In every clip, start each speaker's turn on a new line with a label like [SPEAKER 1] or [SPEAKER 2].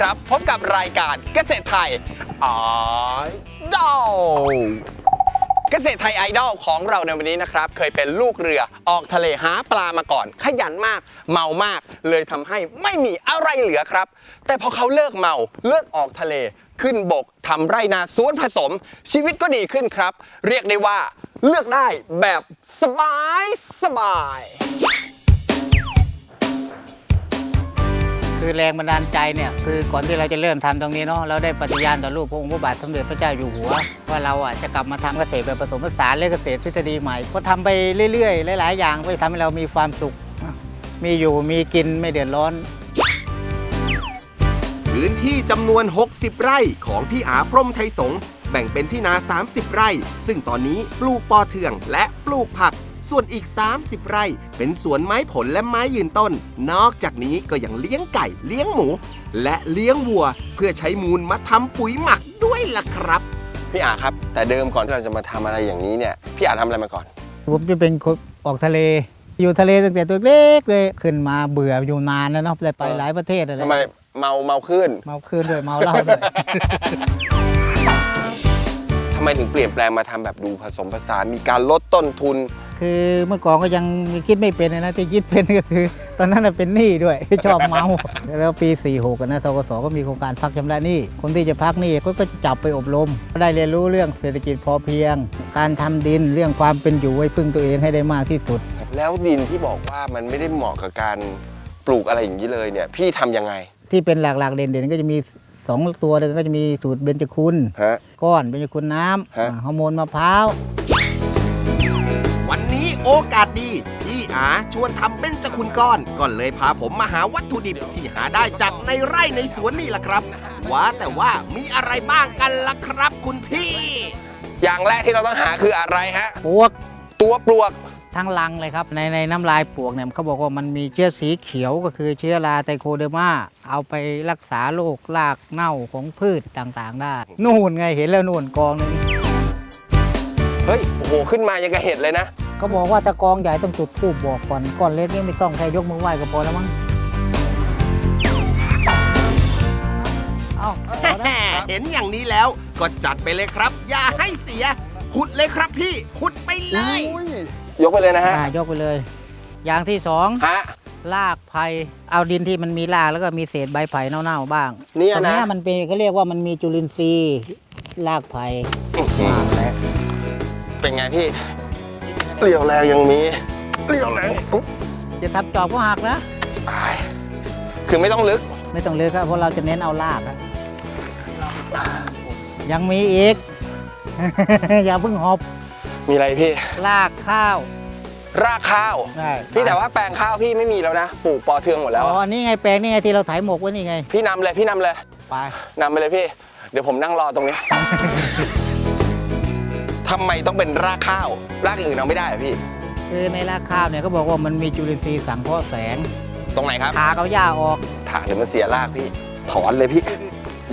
[SPEAKER 1] ครั
[SPEAKER 2] บ พบกับรายการเกษตรไทยไอดอลเกษตรไทยไอดอลของเราในวันนี้นะครับ เคยเป็นลูกเรือออกทะเลหาปลามาก่อน ขยันมาก เมามาก เลยทำให้ไม่มีอะไรเหลือครับ แต่พอเขาเลิกเมาเลิกออกทะเลขึ้นบกทำไร่นาสวนผสม ชีวิตก็ดีขึ้นครับ เรียกได้ว่าเลือกได้แบบสบายสบาย
[SPEAKER 3] คือแรงบันดาลใจเนี่ยคือก่อนที่เราจะเริ่มทำตรงนี้เนาะเราได้ปฏิญาณต่อรูปพระองค์พระบาทสมเด็จพระเจ้าอยู่หัว ว่าเราอะจะกลับมาทำเกษตรแบบผสมผสานและเกษตรทฤษฎีใหม่ ก็ทำไปเรื่อยๆ หลายๆอย่างก็จะทำให้เรามีความสุข มีอยู่มีกินไม่เดือดร้อน
[SPEAKER 1] พื้นที่จำนวน 60 ไร่ของพี่อาพรมไทยสงฆ์แบ่งเป็นที่นา 30 ไร่ ซึ่งตอนนี้ปลูกปอเทืองและปลูกผัก ส่วนอีก 30 ไร่ เป็นสวนไม้ผลและไม้ยืนต้น นอกจากนี้ก็ยังเลี้ยงไก่เลี้ยงหมู และเลี้ยงวัว เพื่อใช้มูลมาทำปุ๋ยหมักด้วยล่ะครับ
[SPEAKER 2] พี่อาครับ แต่เดิมก่อนที่เราจะมาทำอะไรอย่างนี้เนี่ยพี่อาทำอะไรมาก่อน
[SPEAKER 3] ผมจะเป็นคนออกทะเล อยู่ทะเลตั้งแต่ตัวเล็กเลยขึ้นมาเบื่ออยู่นานแล้วเนาะได้ไปหลายประเทศอะไร
[SPEAKER 2] ทำไมเมาเมาขึ้น
[SPEAKER 3] เมาคืนด้วยเมาเหล้าด้วย
[SPEAKER 2] ทำไมถึงเปลี่ยนแปลงมาทำแบบดูผสมผสานมีการลดต้นทุน
[SPEAKER 3] คือเมื่อก่อนก็ยังคิดไม่เป็นเลยนะที่คิดเป็นก็คือ ตอนนั้นนะเป็นหนี้ด้วย ชอบเมาแล้วปี 46กันนะทกสก็มีโครงการพักชำระหนี้คนที่จะพักหนี้ก็ก็จับไปอบรม ได้เรียนรู้เรื่องเศรษฐกิจพอเพียง การทำดินเรื่องความเป็นอยู่ไว้พึ่งตัวเองให้ได้มากที่สุด
[SPEAKER 2] แล้วดินที่บอกว่ามันไม่ได้เหมาะกับการปลูกอะไรอย่างนี้เลยเนี่ยพี่ทำยังไง
[SPEAKER 3] ที่เป็นหลักๆเด่นๆก็จะมีสองตัวเลยก็จะมีสูตรเบญจคุณ
[SPEAKER 2] ฮะ
[SPEAKER 3] ก้อนเบญจคุณน้ำ
[SPEAKER 2] ฮะ
[SPEAKER 3] อ่าฮอร์โมนมะพร้าว
[SPEAKER 1] วันนี้ โอกาสดี พี่อาชวนทำเป็นจะคุณก้อนก็เลยพาผมมาหาวัตถุดิบที่หาได้จากในไร่ในสวนนี่แหละครับว่าแต่ว่ามีอะไรบ้างกันล่ะครับคุณพี่
[SPEAKER 2] อย่างแรกที่เราต้องหาคืออะไรฮะ
[SPEAKER 3] ปวก
[SPEAKER 2] ตัวปลวก
[SPEAKER 3] ทั้งลังเลยครับ ในในน้ำลายปวกเนี่ยเขาบอกว่ามันมีเชื้อสีเขียวก็คือเชื้อราไซโคเดอร์มาเอาไปรักษาโรครากเน่าของพืชต่างๆ ได้ นู่นไงเห็นแล้วนู่นกองหนึง
[SPEAKER 2] เฮ้ย โอ้โห ขึ้นมายังกระเห็ดเลยนะ
[SPEAKER 3] เขาบอกว่าถ้ากองใหญ่ต้องจุดธูปบอกก่อนก้อนเล็กนี่ไม่ต้องแค่ยกมือไหว้ก็พอแล้วมั้งเอาเอาเอานะ
[SPEAKER 1] เห็นอย่างนี้แล้วก็จัดไปเลยครับ อย่าให้เสีย ขุดเลยครับพี่ ขุดไปเลย
[SPEAKER 2] ยกไปเลยนะฮะ
[SPEAKER 3] อ่ายกไปเลย อย่างที่สอง
[SPEAKER 2] ฮะ
[SPEAKER 3] รากไผ่เอาดินที่มันมีรากแล้วก็มีเศษใบไผ่เน่าๆบ้าง
[SPEAKER 2] เนี่ย
[SPEAKER 3] ตรง
[SPEAKER 2] นะ
[SPEAKER 3] เนี้ยมันเป็นเขาเรียกว่ามันมีจุลินทรีย์รากไผ่
[SPEAKER 2] เป็นไงพี่ เรี่ยวแรงยังมี เรี่ยวแรงอุ๊ย
[SPEAKER 3] จะทำจอบก็หักนะ
[SPEAKER 2] ตายคือไม่ต้องลึก
[SPEAKER 3] ไม่ต้องเลือกครับเพราะเราจะเน้นเอารากครับยังมีอีก อย่าเพิ่งหอบ
[SPEAKER 2] มีอะไรพี่
[SPEAKER 3] รากข้าว
[SPEAKER 2] รากข้าว
[SPEAKER 3] ใช่
[SPEAKER 2] พี่แต่ว่าแปลงข้าวพี่ไม่มีแล้วนะ ปลูกปอเทืองหมดแล้ว
[SPEAKER 3] อ๋อ
[SPEAKER 2] อะ
[SPEAKER 3] นี่ไงแปลงนี่ไงที่เราถ่ายหมกไว้นี่ไง
[SPEAKER 2] พี่นำเลยพี่นำเลย
[SPEAKER 3] ไป
[SPEAKER 2] นำไปเลยพี่ เดี๋ยวผมนั่งรอตรงนี้ ทำไมต้องเป็นรากข้าว รากอื่นเอาไม่ได้เหรอพี่
[SPEAKER 3] คือในรากข้าวเนี่ยเขาบอกว่ามันมีจุลินทรีย์สังเคราะห์แสง
[SPEAKER 2] ตรงไหนครับ
[SPEAKER 3] ทาเอาหญ้าออก
[SPEAKER 2] ถางเดี๋ยวมันเสียรากพี่ ถอนเลยพี่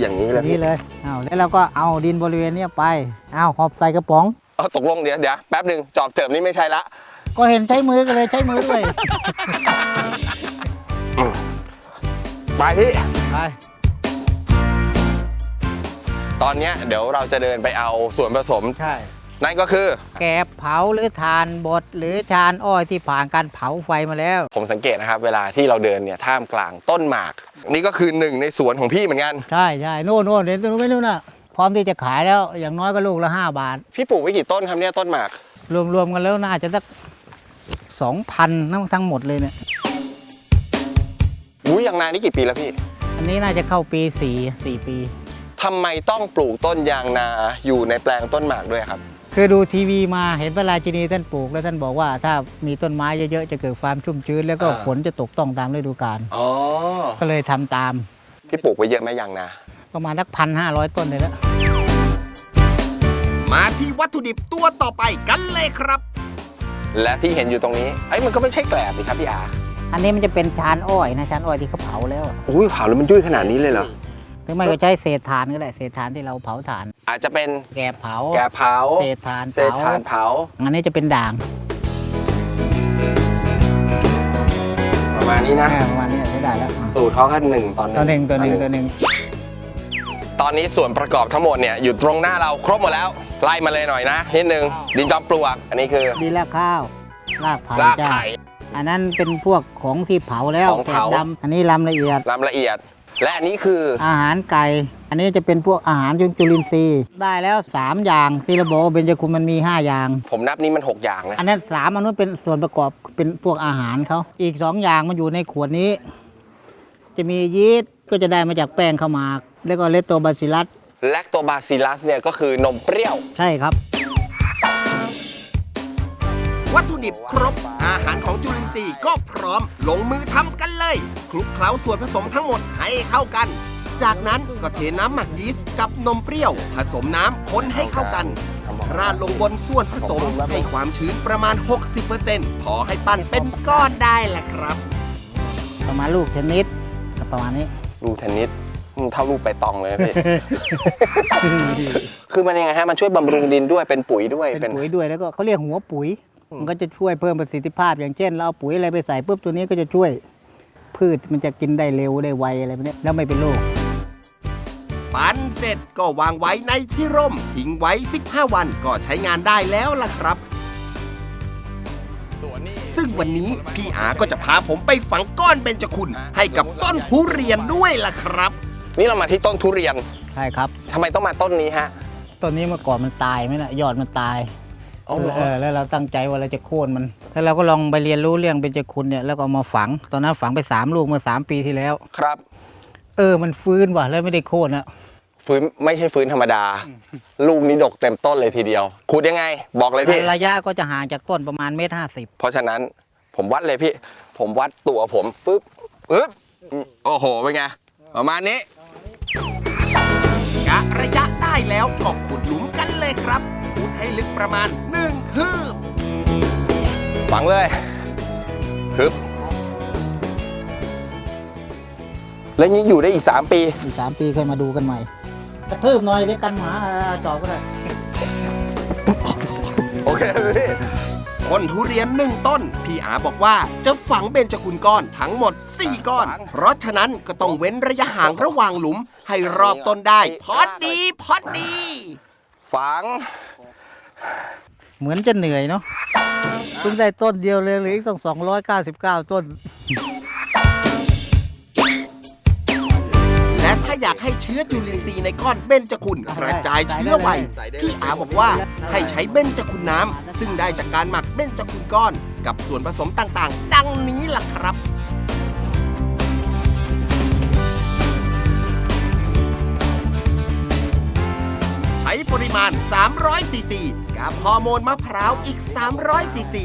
[SPEAKER 2] อย่างนี้เลย
[SPEAKER 3] นี่
[SPEAKER 2] พี่
[SPEAKER 3] เลยเอาแล้วเราก็เอาดินบริเวณเนี้ยไปเอาหอบใส่กระป๋อง
[SPEAKER 2] เอาตกลงเดี๋ยวเดี๋ยวแป๊บหนึ่งจอบเจิมนี่ไม่ใช่ละ
[SPEAKER 3] ก็เห็นใช้มือกันเลยใช้มือด้วย
[SPEAKER 2] ไปพี่
[SPEAKER 3] ไป
[SPEAKER 2] ตอนเนี้ยเดี๋ยวเราจะเดินไปเอาส่วนผสม
[SPEAKER 3] ใช่
[SPEAKER 2] นั่นก็คือ
[SPEAKER 3] แกบเผาหรือทานบดหรือชานอ้อยที่ผ่านการเผาไฟมาแล้ว
[SPEAKER 2] ผมสังเกตนะครับ เวลาที่เราเดินเนี่ยท่ามกลางต้นหมาก นี่ก็คือหนึ่งในสวนของพี่เหมือนกัน
[SPEAKER 3] ใช่ใช่โน่นโน่นเห็นตรงนู้นไม่นู่นน่ะ พร้อมที่จะขายแล้วอย่างน้อยก็ลูกละห้าบาท
[SPEAKER 2] พี่ปลูกไว้กี่ต้นครับเนี่ยต้นหมาก
[SPEAKER 3] รวมๆกันแล้วน่าจะสักสองพันทั้งหมดเลยเนี่ย
[SPEAKER 2] อุ้ยอย่างนานนี่กี่ปีแล้วพี่
[SPEAKER 3] อันนี้น่าจะเข้าปีสี่สี่ปี
[SPEAKER 2] ทำไมต้องปลูกต้นยางนาอยู่ในแปลงต้นหมากด้วยครับ
[SPEAKER 3] คือดูทีวีมาเห็นพระราชินีท่านปลูกแล้วท่านบอกว่าถ้ามีต้นไม้เยอะๆจะเกิดความชุ่มชื้น แล้วก็
[SPEAKER 2] อ่า
[SPEAKER 3] ฝนจะตกต้องตามฤดูกาล
[SPEAKER 2] อ๋อ
[SPEAKER 3] ก็เลยทำตาม
[SPEAKER 2] พี่ปลูกไว้เยอะไหมยังนะ
[SPEAKER 3] ประมาณสักพันห้าร้อยต้นเลยแล้ว
[SPEAKER 1] มาที่วัตถุดิบตัวต่อไปกันเลยครับ
[SPEAKER 2] และที่เห็นอยู่ตรงนี้ไอ้ยมันก็ไม่ใช่แกลบนี่ครับพี่อา
[SPEAKER 3] อันนี้มันจะเป็นชานอ้อยนะชานอ้อยที่เขาเผาแล้ว
[SPEAKER 2] อุ้ยเผาแล้วมันยุ่ยขนาดนี้เลยเหรอ
[SPEAKER 3] หรือไม่ก็ใช้เศษถ่านก็ได้เศษถ่านที่เราเผาถ่าน
[SPEAKER 2] อาจจะเป็น
[SPEAKER 3] แกบเผา
[SPEAKER 2] แกบเผา
[SPEAKER 3] เศษถ่าน
[SPEAKER 2] เศษถ่านเผา
[SPEAKER 3] อันนี้จะเป็นด่าง
[SPEAKER 2] ประมาณนี้นะ
[SPEAKER 3] อ่าประมาณนี้ใช้ได้แล้ว
[SPEAKER 2] สูตรเขาแค่หนึ่งตอนหนึ่ง
[SPEAKER 3] ตัวหนึ่งตัวหนึ่งตัวหนึ่ง
[SPEAKER 2] ตอนนี้ส่วนประกอบทั้งหมดเนี่ยอยู่ตรงหน้าเราครบหมดแล้วไล่มาเลยหน่อยนะนิดนึงดินจอมปลวก อันนี้คือ
[SPEAKER 3] ดีรากข้าวรากไผ่
[SPEAKER 2] ราก
[SPEAKER 3] จ้า
[SPEAKER 2] ไผ่
[SPEAKER 3] อันนั้นเป็นพวกของที่เผาแล้ว
[SPEAKER 2] ของเผา
[SPEAKER 3] แกบดำอันนี้ลำละเอียด
[SPEAKER 2] ลำละเอียด และอันนี้คือ
[SPEAKER 3] อาหารไก่ อันนี้จะเป็นพวกอาหารยุงจุลินทรีย์ ได้แล้ว 3 อย่างที่ระบบเบญจคุณมันมี 5 อย่าง
[SPEAKER 2] ผมนับนี้มัน 6 อย่างนะ
[SPEAKER 3] อันนั้นสามอันนู้นเป็นส่วนประกอบเป็นพวกอาหารเขาอีก 2 อย่างมันอยู่ในขวดนี้ จะมียีสต์ก็จะได้มาจากแป้งข้าวหมาก แล้วก็เลตโตบาซิลัส
[SPEAKER 2] แลคโตบาซิลัสเนี่ยก็คือนมเปรี้ยว
[SPEAKER 3] ใช่ครับ
[SPEAKER 1] วัตถุดิบครบ อาหารของจุลินทรีย์ก็พร้อม ลงมือทำกันเลย คลุกเคล้าส่วนผสมทั้งหมดให้เข้ากัน จากนั้นก็เทน้ำหมักยีสต์กับนมเปรี้ยว ผสมน้ำคนให้เข้ากัน ราดลงบนส่วนผสมให้ความชื้นประมาณ 60%พอให้ปั้นเป็นก้อนได้แหละครับ
[SPEAKER 3] ประมาณลูกเทนนิสประมาณนี้
[SPEAKER 2] ลูกเทนนิสอืมเท่าลูกไปตองเลยพี่ คือมันยังไงฮะ มันช่วยบำรุงดินด้วยเป็นปุ๋ยด้วย
[SPEAKER 3] เป็นปุ๋ยด้วยแล้วก็เขาเรียกหัวปุ๋ย มันก็จะช่วยเพิ่มประสิทธิภาพ อย่างเช่น เราเอาปุ๋ยอะไรไปใส่ปุ๊บตัวนี้ก็จะช่วย พืชมันจะกินได้เร็วได้ไวอะไรแบบเนี้ยแล้วไม่เป็นโรค
[SPEAKER 1] ปั้นเสร็จก็วางไว้ในที่ร่ม ทิ้งไว้ 15 วันก็ใช้งานได้แล้วล่ะครับ
[SPEAKER 2] ส่วนนี้
[SPEAKER 1] ซึ่งวันนี้พี่อาก็จะพาผมไปฝังก้อนเบญจคุณ ให้กับต้นทุเรียนด้วยล่ะครับ
[SPEAKER 2] นี่เรามาที่ต้นทุเรียน
[SPEAKER 3] ใช่ครับ
[SPEAKER 2] ทำไมต้องมาต้นนี้ฮะ
[SPEAKER 3] ต้นนี้เมื่อก่อนมันตายไหมนะยอดมันตาย
[SPEAKER 2] อ๋อเหรอ
[SPEAKER 3] เออแล้วเราตั้งใจว่าเราจะโค่นมัน แล้วเราก็ลองไปเรียนรู้เรื่องเบญจคุณเนี่ยแล้วก็เอามาฝัง ตอนนั้นฝังไปสามลูกเมื่อสามปีที่แล้ว
[SPEAKER 2] ครับ
[SPEAKER 3] เออ มันฟื้นว่ะแล้วไม่ได้โค่นนะ
[SPEAKER 2] ฟื้นไม่ใช่ฟื้นธรรมดา ลูกนี้ดกเต็มต้นเลยทีเดียวขุดยังไง บอกเลยพี่
[SPEAKER 3] ระยะก็จะห่างจากต้นประมาณเมตรห้าสิบ
[SPEAKER 2] เพราะฉะนั้นผมวัดเลยพี่ ผมวัดตัวผมปุ๊บปุ๊บอืมโอ้โหเป็นไงประมาณนี้
[SPEAKER 1] กะระยะได้แล้วก็ขุดหลุมกันเลยครับขุด ให้ลึกประมาณ 1 คืบ
[SPEAKER 2] ฝังเลยฮึบแล้วนี้อยู่ได้อีก 3 ปี
[SPEAKER 3] อีกสามปีค่อยมาดูกันใหม่กระทืบหน่อยเดี๋ยวกันหมาเออจอบก็ได้
[SPEAKER 2] โอเคพี่
[SPEAKER 1] ต้นทุเรียนหนึ่งต้น พี่อาบอกว่าจะฝังเบญจคุณก้อนทั้งหมด 4 ก้อน เพราะฉะนั้นก็ต้องเว้นระยะห่างระหว่างหลุม ให้รอบต้นได้ พอดี พอดี
[SPEAKER 2] ฝัง
[SPEAKER 3] เหมือนจะเหนื่อยเนาะเพิ่งได้ต้นเดียวเลยเหลืออีกต้องสองร้อยเก้าสิบเก้าต้น
[SPEAKER 1] และถ้าอยากให้เชื้อจุลินทรีย์ในก้อนเบญจคุณกระจายเชื้อไวพี่อาบอกว่าให้ใช้เบญจคุณน้ำซึ่งได้จากการหมักเบญจคุณก้อน กับส่วนผสมต่างๆ ดังนี้ล่ะครับใช้ปริมาณ 300ซีซี กับฮอร์โมนมะพร้าวอีก 300ซีซี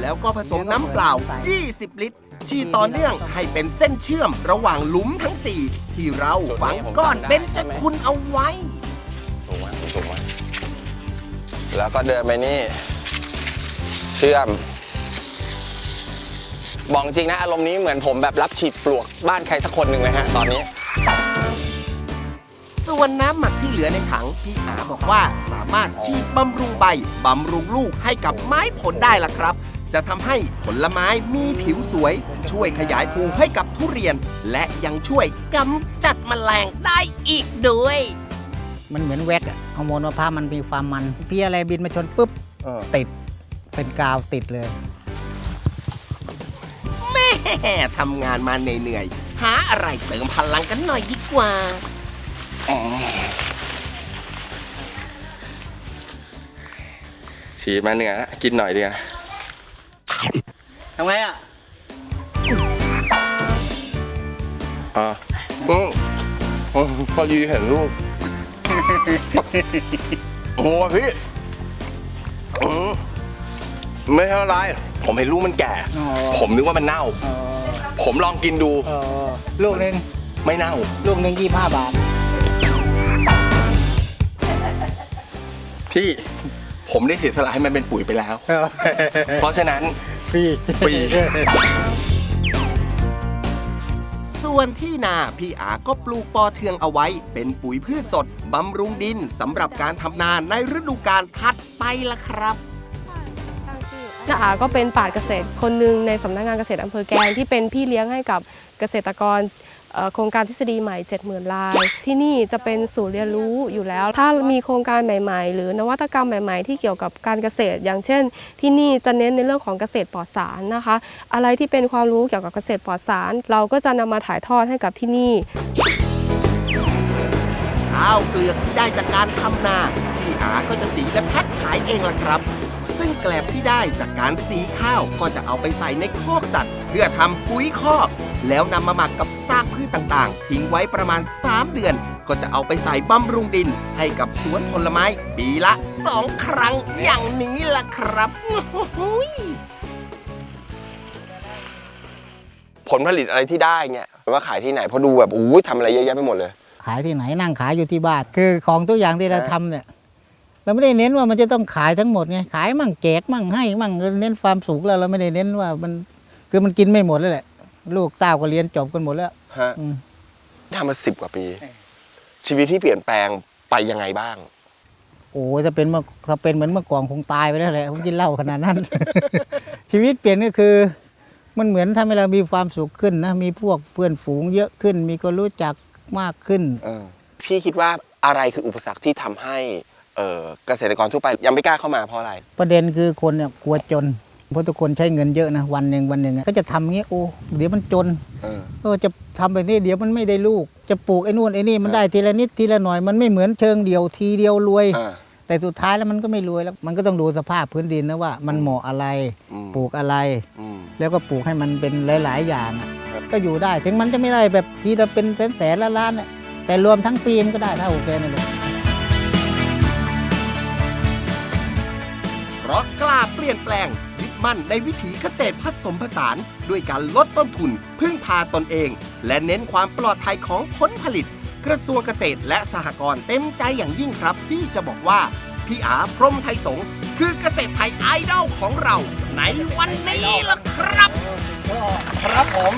[SPEAKER 1] แล้วก็ผสมน้ำเปล่า 20 ลิตรชีดต่อเนื่องให้เป็นเส้นเชื่อมระหว่างหลุมทั้ง 4 ที่เราฝังก้อนเบญจคุณเอาไว้
[SPEAKER 2] ถูกไหมถูกไหมแล้วก็เดินไปนี่ เชื่อม บอกจริงนะ อารมณ์นี้เหมือนผมแบบรับฉีดปลวกบ้านใครสักคนหนึ่งเลยฮะ ตอนนี้
[SPEAKER 1] ส่วนน้ำหมักที่เหลือในถังพี่อาบอกว่าสามารถฉีดบำรุงใบบำรุงลูกให้กับไม้ผลได้ล่ะครับ จะทำให้ผลไม้มีผิวสวย ช่วยขยายภูให้กับทุเรียน และยังช่วยกำจัดแมลงได้อีกด้วย
[SPEAKER 3] มันเหมือนแว็กอะฮอร์โมนมะพร้าวมันมีความมันพี่อะไรบินมาชนปุ๊บ
[SPEAKER 2] เออ
[SPEAKER 3] ติดเป็นกาวติดเลย
[SPEAKER 1] แม่ทำงานมาเหนื่อยๆหาอะไรเติมพลังกันหน่อยดีกว่า
[SPEAKER 2] ฉีดมาเหนื่อยแล้วกินหน่อยดีกว่า
[SPEAKER 3] ทำไงอะ
[SPEAKER 2] อ่าอืมอืมพอดีเห็นลูก โอ้โหพี่มไม่เท่าไร ผมเห็นลูกมันแก่
[SPEAKER 3] อ๋อ
[SPEAKER 2] ผมนึกว่ามันเน่า
[SPEAKER 3] อ๋อ
[SPEAKER 2] ผมลองกินดู
[SPEAKER 3] อ๋อลูกหนึ่ง
[SPEAKER 2] ไม่เน่า
[SPEAKER 3] ลูกหนึ่งยี่ห้าบาท
[SPEAKER 2] พี่ผมได้เสียสละให้มันเป็นปุ๋ยไปแล้ว เพราะฉะนั้น
[SPEAKER 3] ฟรี
[SPEAKER 2] ฟรี
[SPEAKER 1] ส่วนที่นาพี่อาก็ปลูกปอเทืองเอาไว้ เป็นปุ๋ยพืชสดบำรุงดินสำหรับการทำนาในฤดูกาลถัดไปละครับ
[SPEAKER 4] น้าอาก็เป็นปราชญ์เกษตรคนหนึ่งในสำนักงานเกษตรอำเภอแกลงที่เป็นพี่เลี้ยงให้กับเกษตรกรเอ่อ โครงการทฤษฎีใหม่ 70,000ลาย ที่นี่จะเป็นศูนย์เรียนรู้อยู่แล้ว ถ้ามีโครงการใหม่ ๆ หรือนวัตกรรมใหม่ ๆ ที่เกี่ยวกับการเกษตร อย่างเช่น ที่นี่จะเน้นในเรื่องของเกษตรปลอดสารนะคะ อะไรที่เป็นความรู้เกี่ยวกับเกษตรปลอดสาร เราก็จะนำมาถ่ายทอดให้กับที่นี่
[SPEAKER 1] ข้าวเปลือกที่ได้จากการทำนา พี่อาก็จะสีและแพ็คขายเองล่ะครับ ซึ่งแกลบที่ได้จากการสีข้าวก็จะเอาไปใส่ในคอกสัตว์ เพื่อทำปุ๋ยคอก แล้วนำมาหมักกับซากพืชต่างๆ ทิ้งไว้ประมาณ 3 เดือน ก็จะเอาไปใส่บำรุงดิน ให้กับสวนผลไม้ปีละ 2 ครั้งอย่างนี้ล่ะครับ
[SPEAKER 2] ผลผลิตอะไรที่ได้เนี่ยว่าขายที่ไหนเพราะดูแบบอู้ยทำอะไรเยอะแยะไปหมดเลย
[SPEAKER 3] ขายที่ไหนนั่งขายอยู่ที่บ้าน คือของทุกอย่างที่เรา
[SPEAKER 2] ฮะ
[SPEAKER 3] ทำเนี่ย เราไม่ได้เน้นว่ามันจะต้องขายทั้งหมดไงขายมั่งแจกมั่งให้มั่งเน้นความสุขแล้วเราไม่ได้เน้นว่ามันคือมันกินไม่หมดแล้วแหละลูกเต้าก็เรียนจบกันหมดแล้ว
[SPEAKER 2] ฮะ
[SPEAKER 3] อืม
[SPEAKER 2] ทำมาสิบกว่าปี ชีวิตที่เปลี่ยนแปลงไปยังไงบ้าง
[SPEAKER 3] โอ้ยถ้าเป็นเมื่อถ้าเป็นเหมือนเมื่อก่อนคงตายไปแล้วแหละผมกินเหล้าขนาดนั้น ชีวิตเปลี่ยนก็คือ มันเหมือนทำให้เรามีความสุขขึ้นนะ มีพวกเพื่อนฝูงเยอะขึ้น มีคนรู้จักมากขึ้น
[SPEAKER 2] พี่คิดว่าอะไรคืออุปสรรคที่ทำให้ เอ่อเกษตรกรทั่วไปยังไม่กล้าเข้ามาเพราะอะไร
[SPEAKER 3] ประเด็นคือคนเนี่ยกลัวจน เพราะทุกคนใช้เงินเยอะนะวันหนึ่งวันหนึ่งอะก็จะทำอย่างเงี้ยโอ้เดี๋ยวมันจน
[SPEAKER 2] เออ
[SPEAKER 3] เออจะทำแบบนี้เดี๋ยวมันไม่ได้ลูก จะปลูกไอ้นู่นไอ้นี่มัน
[SPEAKER 2] เออ
[SPEAKER 3] ได้ทีละนิดทีละหน่อยมันไม่เหมือนเชิงเดียวทีเดียวรวย
[SPEAKER 2] อ่า
[SPEAKER 3] แต่สุดท้ายแล้วมันก็ไม่รวยแล้ว มันก็ต้องดูสภาพพื้นดินนะว่า มันเหมาะอะไร
[SPEAKER 2] อืม
[SPEAKER 3] ปลูกอะไร
[SPEAKER 2] อืม
[SPEAKER 3] แล้วก็ปลูกให้มันเป็นหลาย ๆ อย่างอะ
[SPEAKER 2] ครับ
[SPEAKER 3] ก็อยู่ได้ ถึงมันจะไม่ได้แบบทีละเป็นแสนแสนๆล้านๆน่ะแต่รวมทั้งปีมันก็ได้เท่าแกนั่นเลย
[SPEAKER 1] เพราะกล้าเปลี่ยนแปลงยึดมั่นในวิถีเกษตรผสมผสาน ด้วยการลดต้นทุน พึ่งพาตนเอง และเน้นความปลอดภัยของผลผลิต กระทรวงเกษตรและสหกรณ์เต็มใจอย่างยิ่งครับ ที่จะบอกว่า พี่อาพรมไทยสงคือเกษตรไทยไอดอลของเรา ในวันนี้ล่ะครับ
[SPEAKER 2] ครับผม